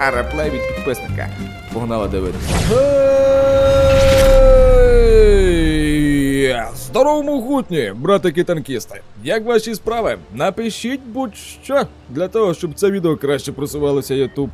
а реплей від підписника. Погнали дивитися. Здорово, могутні, братики танкісти. Як ваші справи? Напишіть будь-що для того, щоб це відео краще просувалося YouTube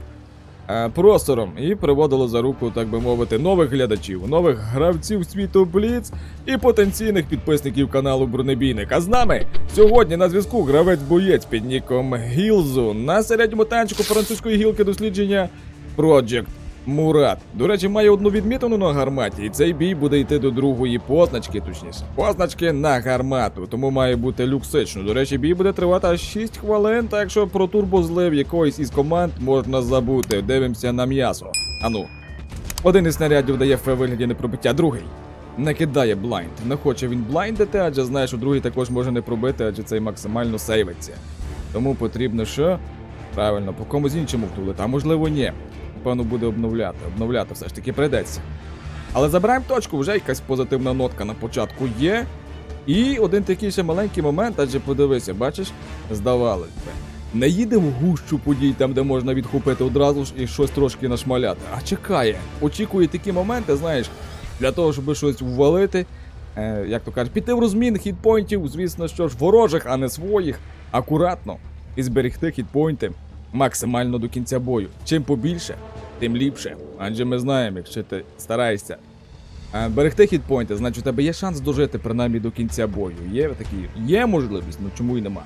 простором і приводило за руку, так би мовити, нових глядачів, нових гравців світу Бліц і потенційних підписників каналу Бронебійник. А з нами сьогодні на зв'язку гравець-боєць під ніком Гілзу на середньому танчику французької гілки дослідження Project Мурат. До речі, має одну відмітину на гарматі, і цей бій буде йти до другої позначки, точніше. Позначки на гармату, тому має бути люксично. До речі, бій буде тривати аж 6 хвилин, так що про турбозлив якоїсь із команд можна забути. Дивимося на м'ясо. Ану. Один із снарядів дає в вигляді непробиття, другий. Не кидає блайнд. Не хоче він блайндити, адже знає, що другий також може не пробити, адже цей максимально сейвиться. Тому потрібно що? Правильно, по комусь іншому втулити, а можливо ні. Напевно, буде обновляти. Обновляти все ж таки прийдеться. Але забираємо точку, вже якась позитивна нотка на початку є. І один такий ще маленький момент, адже подивися, бачиш, здавалось би. Не їде в гущу подій, там, де можна відхопити одразу ж і щось трошки нашмаляти, а чекає. Очікує такі моменти, знаєш, для того, щоб щось ввалити. Е, як то кажуть, піти в розмін хітпойнтів, звісно, що ж ворожих, а не своїх, акуратно і зберегти хітпойнти максимально до кінця бою. Чим побільше, тим ліпше. Адже ми знаємо, якщо ти стараєшся е, берегти хітпойнти, значить у тебе є шанс дожити принаймні до кінця бою. Є такі, є можливість, ну чому і нема.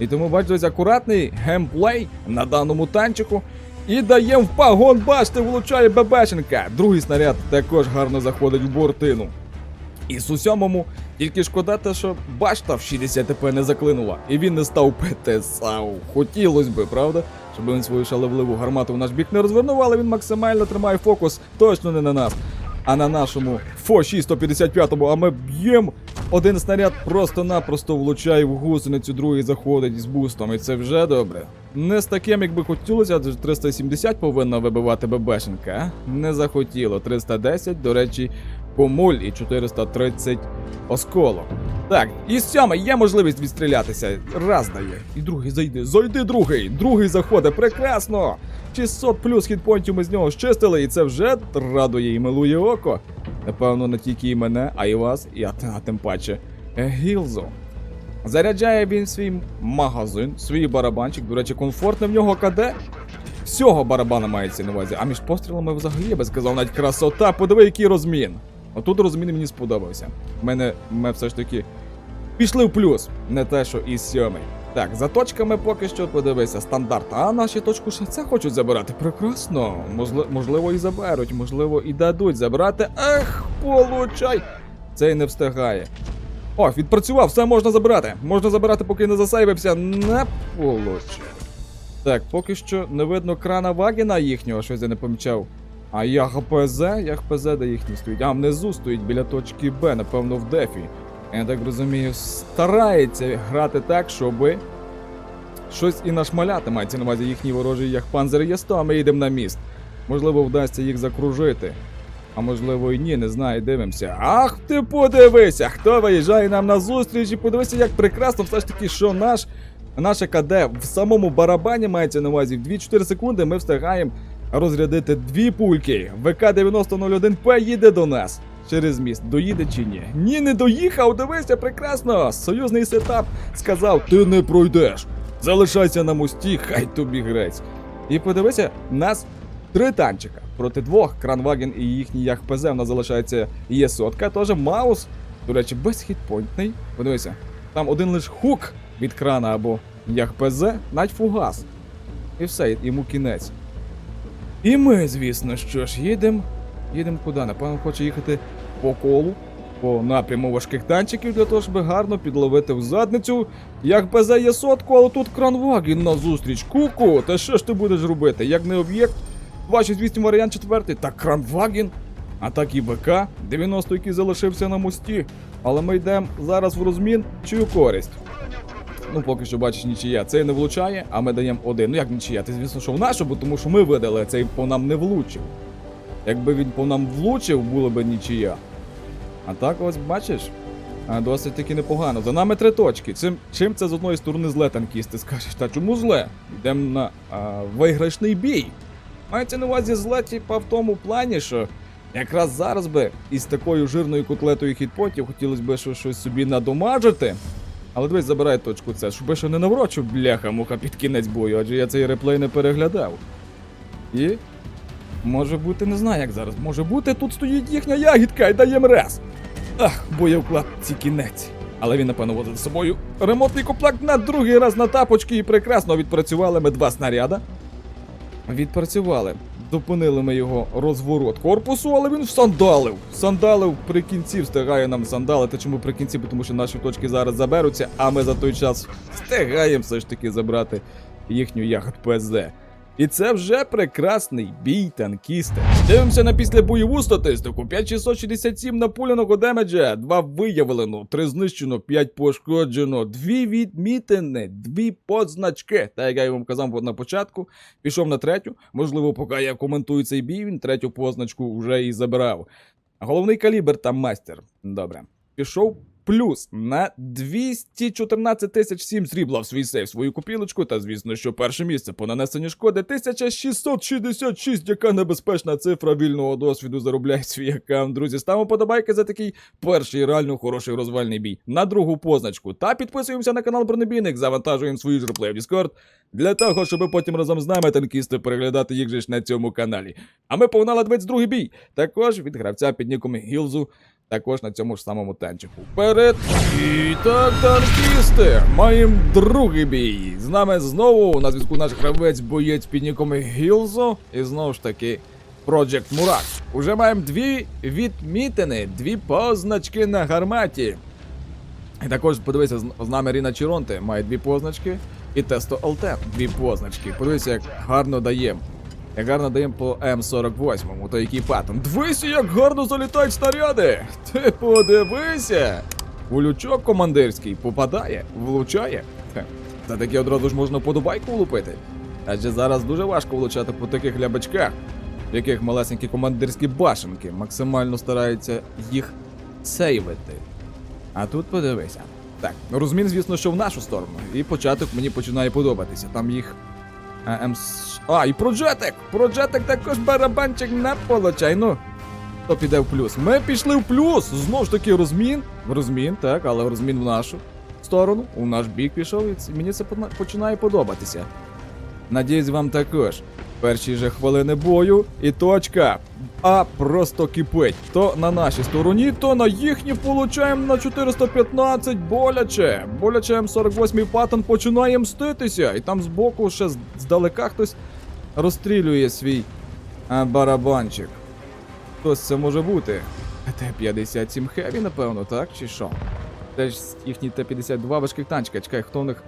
І тому бачите, акуратний геймплей на даному танчику. І даємо в пагон, бачите, влучає Бебешенка. Другий снаряд також гарно заходить в бортину. І з усьомому тільки шкода те, що башта в 60 ТП не заклинула, і він не став пити сау. Хотілось би, правда? Щоб він свою шаловливу гармату в наш бік не розвернув, але він максимально тримає фокус точно не на нас, а на нашому ФО 655 а ми б'ємо. Один снаряд просто-напросто влучає в гусеницю, другий заходить з бустом, і це вже добре. Не з таким, як би хотілося, адже 370 повинна вибивати ББшенка? Не захотіло. 310, до речі, Комуль і 430 осколок. Так, і сьомий є можливість відстрілятися. Раз дає. І другий зайди. Зайди другий. Другий заходить. Прекрасно. 600 плюс хітпойнтів ми з нього щистили, і це вже радує і милує око. Напевно, не тільки і мене, а й вас, і а, тим паче е, Гілзу. Заряджає він свій магазин, свій барабанчик. До речі, комфортне в нього КД. Всього барабана мається на увазі, а між пострілами взагалі я би сказав навіть красота, подиви, який розмін. Отут розмін мені сподобався. У мене ми все ж таки пішли в плюс, не те, що і сьомий. Так, за точками поки що подивися, стандарт. А наші точку ще це хочуть забирати. Прекрасно. Можли- можливо, і заберуть, можливо, і дадуть забрати. Ех, получай! Цей не встигає. О, відпрацював, все можна забирати. Можна забирати, поки не засейвився. Не получай. Так, поки що не видно крана Вагіна їхнього, щось я не помічав. А я ГПЗ, я ГПЗ, де їхні стоїть. А внизу стоїть біля точки Б, напевно, в дефі. Я так розумію, старається грати так, щоби щось і нашмаляти, мається на увазі їхній ворожий як панзер є 100, а ми йдемо на міст. Можливо, вдасться їх закружити. А можливо і ні, не знаю, дивимося. Ах ти подивися, хто виїжджає нам на зустріч і подивися, як прекрасно все ж таки, що наш, наше КД в самому барабані мається на увазі. В 2-4 секунди ми встигаємо розрядити дві пульки. ВК-9001П їде до нас. Через міст доїде чи ні? Ні, не доїхав, дивися, прекрасно! Союзний сетап сказав: ти не пройдеш. Залишайся на мості, хай тобі грець. І подивися, нас три танчика проти двох. Кранваген і їхній Яхпз. У нас залишається є сотка, теж Маус. До речі, безхітпойнтний. Подивися, там один лиш хук від крана або Яхпз, навіть фугас. І все, йому кінець. І ми, звісно, що ж, їдемо. Їдемо куди? Напевно, хоче їхати по колу, по напряму важких танчиків, для того, щоб гарно підловити в задницю. Як ПЗ є сотку, але тут кранваген на зустріч. Куку, та що ж ти будеш робити? Як не об'єкт? 268 варіант четвертий, так кранваген. А так і БК 90 який залишився на мості. Але ми йдемо зараз в розмін чию користь. Ну, поки що бачиш нічия. Цей не влучає, а ми даємо один. Ну як нічия? Ти звісно, що в нашу, бо тому що ми видали, цей по нам не влучив. Якби він по нам влучив, було б нічия. А так ось бачиш? А, досить таки непогано. За нами три точки. Чим, чим це з одної сторони зле танкісти? Скажеш, та чому зле? Йдемо на а, виграшний бій. Мається на увазі зле, типа в тому плані, що якраз зараз би із такою жирною котлетою хітпотів хотілося б щось собі надомажити. Але дивись, забирай точку С, щоб ще не наврочив бляха муха під кінець бою, адже я цей реплей не переглядав. І. Може бути, не знаю як зараз. Може бути, тут стоїть їхня ягідка і даєм раз. Ах, боєвклад ці кінець. Але він, напевно, возить з собою ремонтний комплект на другий раз на тапочки і прекрасно відпрацювали ми два снаряда. Відпрацювали. Зупинили ми його розворот корпусу, але він сандалив. Сандалив при кінці встигає нам сандалити. Чому при кінці? Тому що наші точки зараз заберуться, а ми за той час встигаємо все ж таки забрати їхню ягод ПЗ. І це вже прекрасний бій танкіста. Дивимося на післябойову статистику. 5667 напуляного демеджа, 2 виявлено, 3 знищено, 5 пошкоджено, 2 відмітини, 2 позначки. Та як я вам казав на початку, пішов на третю. Можливо, поки я коментую цей бій, він третю позначку вже і забрав. Головний калібр там майстер. Добре. Пішов плюс на 214 тисяч 7 срібла в свій сейф, свою купілочку, та звісно, що перше місце по нанесенню шкоди 1666, яка небезпечна цифра вільного досвіду заробляє свій аккаунт. Друзі, ставимо подобайки за такий перший реально хороший розвальний бій на другу позначку. Та підписуємося на канал Бронебійник, завантажуємо свої ж реплеї в Discord, для того, щоб потім разом з нами танкісти переглядати їх же ж на цьому каналі. А ми погнали 22 бій. Також від гравця під ніком Гілзу. Також на цьому ж самому танчику. Вперед! І так, танкісти! Маємо другий бій. З нами знову на зв'язку наш гравець боєць під ніком Гілзо. І знову ж таки. Project Мурак. Уже маємо дві відмітини, дві позначки на гарматі. І також подивися, з нами Ріна Чіронте має дві позначки, і Тесто Алтен дві позначки. Подивися, як гарно даємо. Як гарно даємо по М48, то який патон. Дивися, як гарно залітають снаряди! Ти подивися! Улючок командирський попадає, влучає. За таке одразу ж можна подобайку влупити. Адже зараз дуже важко влучати по таких лябачках, в яких малесенькі командирські башенки максимально стараються їх сейвити. А тут подивися. Так, ну, розмін, звісно, що в нашу сторону. І початок мені починає подобатися. Там їх. А, ем, с- а і проджетик! Проджетик також барабанчик не получай. Ну. То піде в плюс. Ми пішли в плюс! Знову ж таки, розмін. Розмін, так, але розмін в нашу сторону. У наш бік пішов, і мені це починає подобатися. Надіюсь, вам також. Перші же хвилини бою і точка. А просто кипить. То на нашій стороні, то на їхній получаємо на 415 боляче. Боляче М48 паттон починає мститися. І там збоку ще здалека хтось розстрілює свій а, барабанчик. Хтось це може бути. Т-57 Хеві, напевно, так? Чи що? Теж їхній Т-52 важких танчика. Чекай, хто в них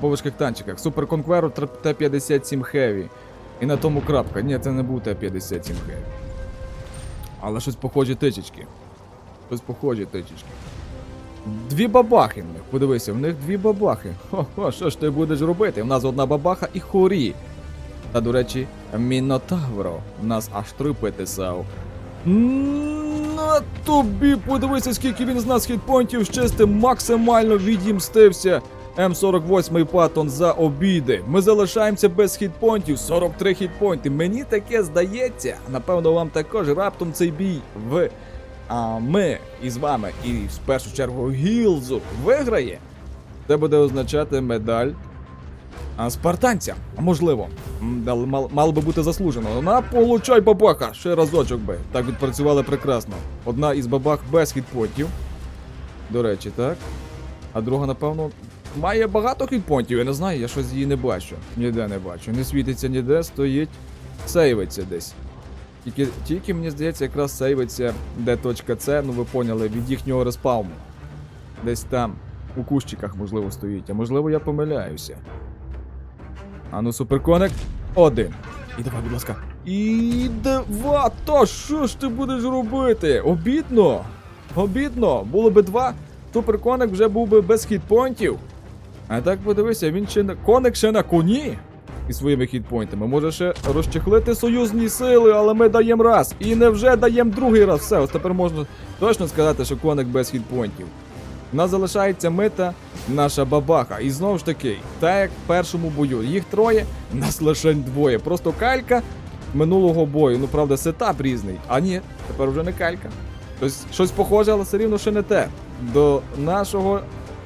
по важких танчиках. Супер Конкверу Т-57 Heavy. І на тому крапка. Ні, це не був Т-57 Heavy. Але щось похожі тичечки. Щось похожі тичечки. Дві бабахи в них. Подивися, в них дві бабахи. Хо-хо, що ж ти будеш робити? У нас одна бабаха і хорі. Та, до речі, Мінотавро. В нас аж три писав. На тобі подивися, скільки він з нас хітпонтів щистим, максимально відімстився. М48 патон за обіди. Ми залишаємося без хітпонтів, 43 хітпонти. Мені таке здається, напевно, вам також раптом цей бій в а ми із вами, і в першу чергу Гілзу виграє. Це буде означати медаль спартанця. Можливо, М, дал- мал, мало би бути заслужено. На получай бабаха! Ще разочок би. Так відпрацювали прекрасно. Одна із бабах без хітпонтів. До речі, так. А друга, напевно, має багато хітпонтів, я не знаю, я щось її не бачу. Ніде не бачу. Не світиться ніде, стоїть, сейвиться десь. Тільки, тільки мені здається, якраз сейвиться де ну ви поняли, від їхнього респауну. Десь там, у кущиках, можливо, стоїть, а можливо, я помиляюся. А ну, суперконик. Один. І давай, будь ласка. І два. То що ж ти будеш робити? Обідно. Обідно. Було би два. Суперконик вже був би без хітпойнтів. А так подивися, він ще на. Коник ще на коні. І своїми хітпойнтами. Може ще розчехлити союзні сили, але ми даємо раз. І невже даємо другий раз. Все, ось тепер можна точно сказати, що коник без хітпойнтів. У нас залишається мита, наша бабаха. І знову ж таки, так як в першому бою, їх троє, нас лише двоє. Просто калька минулого бою. Ну, правда, сетап різний. А ні, тепер вже не калька. Щось, щось похоже, але все рівно ще не те. До нашого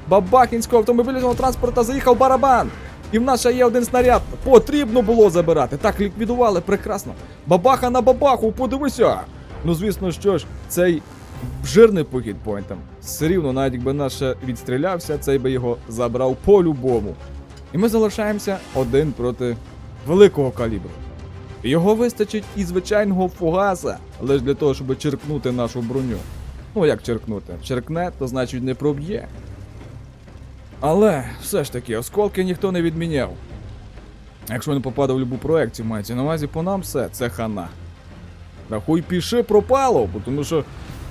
бабахінського автомобільного транспорта заїхав барабан. І в нас ще є один снаряд. Потрібно було забирати. Так ліквідували, прекрасно. Бабаха на бабаху, подивися. Ну, звісно, що ж, цей жирний по хітпойнтам. Все рівно, навіть якби наш відстрілявся, цей би його забрав по-любому. І ми залишаємося один проти великого калібру. Його вистачить і звичайного фугаса, лише для того, щоб черкнути нашу броню. Ну як черкнути? Черкне, то значить не проб'є. Але все ж таки, осколки ніхто не відміняв. Якщо не попаде в любу проекцію, мається на увазі по нам все, це хана. Рахуй, піши пропало, бо тому що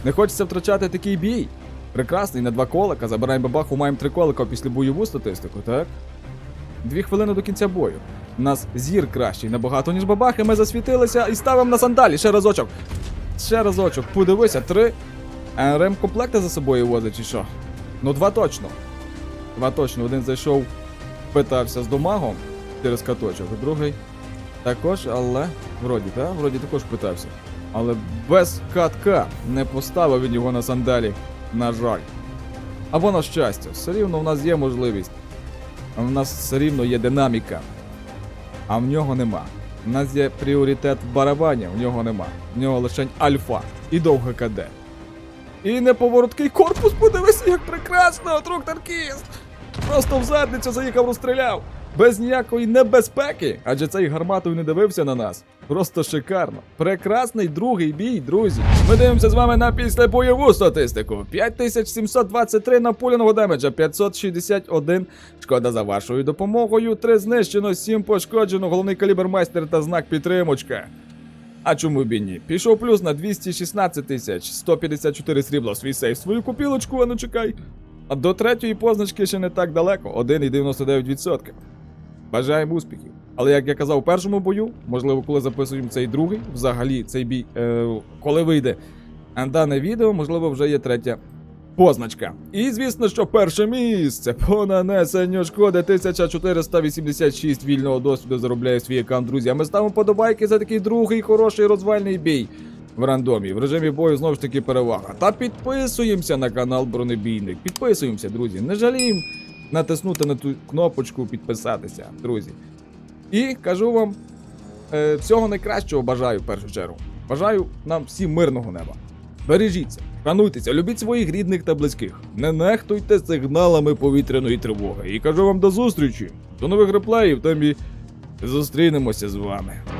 не хочеться втрачати такий бій. Прекрасний на два колика, забираємо бабаху, маємо три колика після бойову статистику, так? Дві хвилини до кінця бою. У нас зір кращий набагато, ніж бабахи. Ми засвітилися і ставимо на сандалі. Ще разочок. Ще разочок. Подивися, три. А ремкомплекти за собою возить чи що? Ну, два точно. Два точно. Один зайшов, питався з домагом через каточок, а другий також, але вроді, так? Вроді також питався. Але без катка не поставив він його на сандалі. На жаль. Або на щастя, все рівно в нас є можливість. В нас все рівно є динаміка. А в нього нема. У нас є пріоритет в барабані, в нього нема. В нього лише альфа і довге КД. І неповороткий корпус, подивися, як прекрасно, друг танкіст! Просто в задницю заїхав, розстріляв. Без ніякої небезпеки, адже цей гарматою не дивився на нас. Просто шикарно. Прекрасний другий бій, друзі. Ми дивимося з вами на післябойову статистику. 5723 на пуляного демеджа, 561 шкода за вашою допомогою. 3 знищено, 7 пошкоджено, головний калібр майстер та знак підтримочка. А чому б і ні? Пішов плюс на 216 тисяч, 154 срібла в свій сейф, свою купілочку, а ну чекай. А до третьої позначки ще не так далеко, 1,99%. Бажаємо успіхів. Але як я казав у першому бою, можливо, коли записуємо цей другий, взагалі цей бій, е, коли вийде дане відео, можливо, вже є третя позначка. І звісно, що перше місце по нанесенню шкоди 1486 вільного досвіду заробляє свій аккаунт, друзі. А ми ставимо подобайки за такий другий хороший розвальний бій. В рандомі, в режимі бою знову ж таки перевага. Та підписуємося на канал Бронебійник. Підписуємося, друзі. Не жаліємо натиснути на ту кнопочку підписатися, друзі. І кажу вам е, всього найкращого бажаю в першу чергу. Бажаю нам всім мирного неба. Бережіться, шануйтеся, любіть своїх рідних та близьких. Не нехтуйте сигналами повітряної тривоги. І кажу вам до зустрічі, до нових реплеїв, там і зустрінемося з вами.